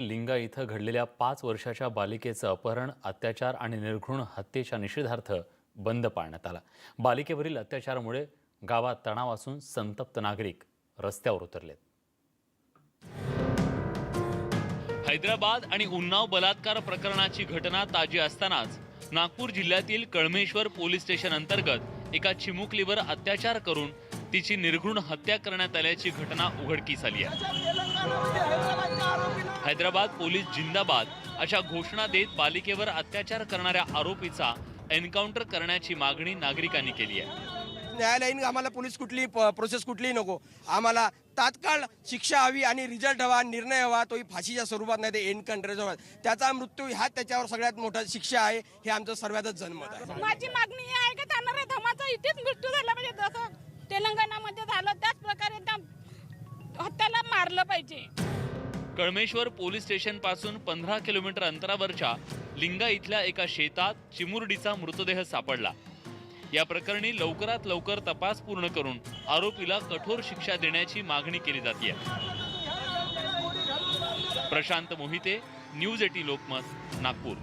लिंगा इथं घडलेल्या पाच वर्षाच्या बालिकेचं अपहरण अत्याचार आणि निर्घृण हत्येच्या निषेधार्थ बंद पाळण्यात आला. बालिकेवरील अत्याचारामुळे गावात तणाव असून संतप्त नागरिक रस्त्यावर उतरलेत. हैदराबाद आणि उन्नाव बलात्कार प्रकरणाची घटना ताजी असतानाच नागपूर जिल्ह्यातील कळमेश्वर पोलीस स्टेशन अंतर्गत एका चिमुकलीवर अत्याचार करून तिची निर्घृण हत्या करण्यात आल्याची घटना उघडकीस आली आहे. हैदराबाद पोलीस जिंदाबाद अशा घोषणा देत बालिकेवर अत्याचार करणाऱ्या आरोपीचा एन्काउंटर करण्याची मागणी नागरिकांनी केली आहे. न्यायालयीन आम्हाला पोलीस कुठली प्रोसेस कुठलीही नको. आम्हाला तात्काळ शिक्षा हवी आणि रिझल्ट हवा निर्णय हवा तोही फाशीच्या स्वरूपात नाही ते एन्काउंटरच्या स्वरूपात त्याचा मृत्यू हा त्याच्यावर सगळ्यात मोठा शिक्षा आहे हे आमचं सर्वातच जनमत आहे. माझी मागणी आहे की हत्याला पाहिजे. कळमेश्वर पोलीस स्टेशनपासून पंधरा किलोमीटर अंतरावरच्या लिंगा इथल्या एका शेतात चिमुरडीचा मृतदेह सापडला. या प्रकरणी लवकरात लवकर तपास पूर्ण करून आरोपीला कठोर शिक्षा देण्याची मागणी केली जाते प्रशांत मोहिते न्यूज एटी लोकमत नागपूर.